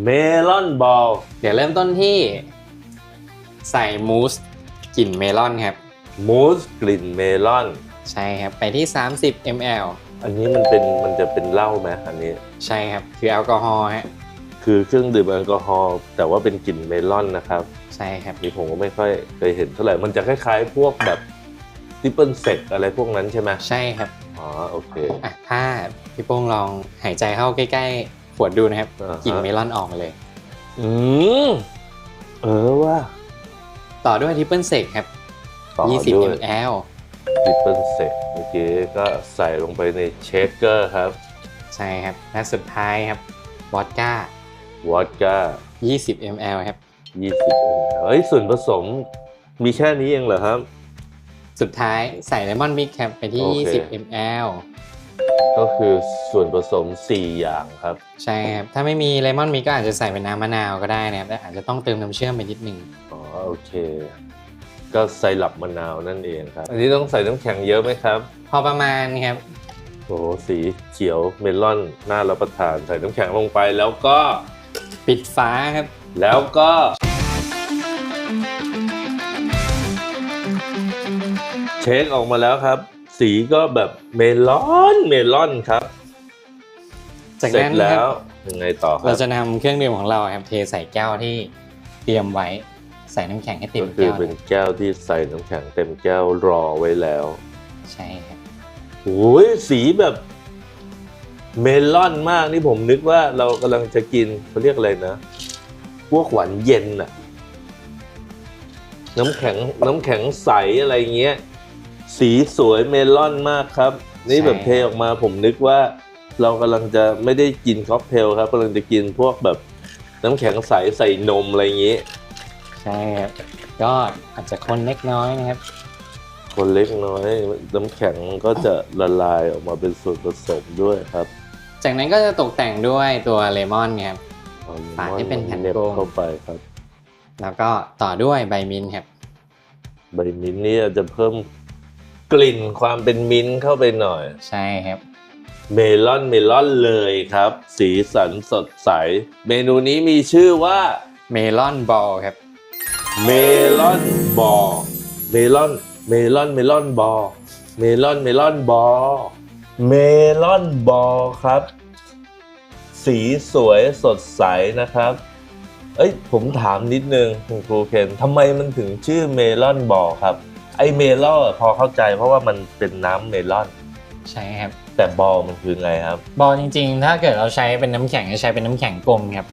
เมลอนบอลเดี๋ยวเริ่มต้นที่ ใส่มูสกลิ่นเมลอนครับ มูสกลิ่นเมลอน ใช่ครับ ไปที่ 30 ml อันนี้มันเป็นมันจะเป็นเหล้าไหมอันนี้ ใช่ครับ คือแอลกอฮอล์ฮะคือเครื่องดื่มแอลกอฮอล์แต่ว่าเป็นกลิ่นเมลอนนะครับใช่ครับนี่ผมก็ไม่ค่อยเคยเห็นเท่าไหร่มันจะคล้ายๆ พวกแบบทิปเปิลเซกอะไรพวกนั้นใช่ไหมใช่ครับอ๋อโอเคอะถ้าพี่โป้งลองหายใจเข้าใกล้ๆ ขวดดูนะครับอ่าฮะ กลิ่นเมลอนออกมาเลย อืมเออว่าต่อด้วยทิปเปิลเซกครับ ต่อด้วย20 ml ทิปเปิลเซกเมื่อกี้ก็ใส่ลงไปในเชคเกอร์ครับใช่ครับ และสุดท้ายครับวอดก้า วอดก้า 20 ml ครับ 20เฮ้ยส่วนผสมมีแค่นี้เองเหรอครับ สุดท้ายใส่เลมอนมิกครับไปที่ โอเค 20 ml ก็คือส่วนผสม 4 อย่างครับ ใช่ครับ ถ้าไม่มีเลมอนมิกก็อาจจะใส่เป็นน้ำมะนาวก็ได้นะครับแต่อาจจะต้องเติมน้ำเชื่อมไปนิดหนึ่งอ๋อโอเค ก็ไซรัปมะนาวนั่นเองครับ อันนี้ต้องใส่น้ำแข็งเยอะไหมครับ พอประมาณครับ โอ้โหสีเขียวเมลอนน่ารับประทานใส่น้ำแข็งลงไปแล้วก็ปิดฟ้าครับ แล้วก็เช็คออกมาแล้วครับ สีก็แบบเมลอนเมลอนครับจากเสร็นั้จนนะแล้ควรับยังไงต่อคเรารับจะนำเครื่องดื่มของเราครับเทใส่แก้วที่เตรียมไว้ใส่น้ำแข็งให้เต็มก็คือแก้วเป็นนะแก้วที่ใส่น้ำแข็งเต็มแก้วรอไว้แล้วใช่ครับโอ้ยสีแบบเมลอนมากนี่ผมนึกว่าเรากำลังจะกินเขาเรียกอะไรนะ พวกหวานเย็นน่ะน้ำแข็งน้ำแข็งใสอะไรเงี้ย สีสวยเมลอนมากครับ นี่แบบเทออกมาผมนึกว่า เรากำลังจะไม่ได้กินค็อกเทลครับกำลังจะกินพวกแบบน้ำแข็งใสใส่นมอะไรอย่างงี้ ใช่ครับก็อาจจะคนเล็กน้อยนะครับ คนเล็กน้อยน้ำแข็งก็จะละลายออกมาเป็นส่วนผสมด้วยครับ จากนั้นก็จะตกแต่งด้วยตัวเลมอนครับเอาเลมปาดอนให้เป็นแผ่นเหน็บโกงเข้าไปครับ แล้วก็ต่อด้วยใบมินท์ครับ ใบมิ้นท์นี่จะเพิ่ม กลิ่นความเป็นมิ้นท์เข้าไปหน่อย ใช่ครับ เมลอนเมลอนเลยครับ สีสันสดใส เมนูนี้มีชื่อว่า เมลอนบอลครับ เมลอนบอลเมลอนเมลอนเมลอนบอลเมลอนเมลอนบอลเมลอนบอลครับ สีสวยสดใสนะครับ เอ้ยผมถามนิดนึงคุณครูเคนทำไมมันถึงชื่อเมลอนบอลครับ ไอเมลอนพอเข้าใจเพราะว่ามันเป็นน้ำเมลอน ใช่ครับ แต่บอลมันคือไงครับ บอลจริงๆ ถ้าเกิดเราใช้เป็นน้ำแข็งจะใช้เป็นน้ำแข็งกลมครับ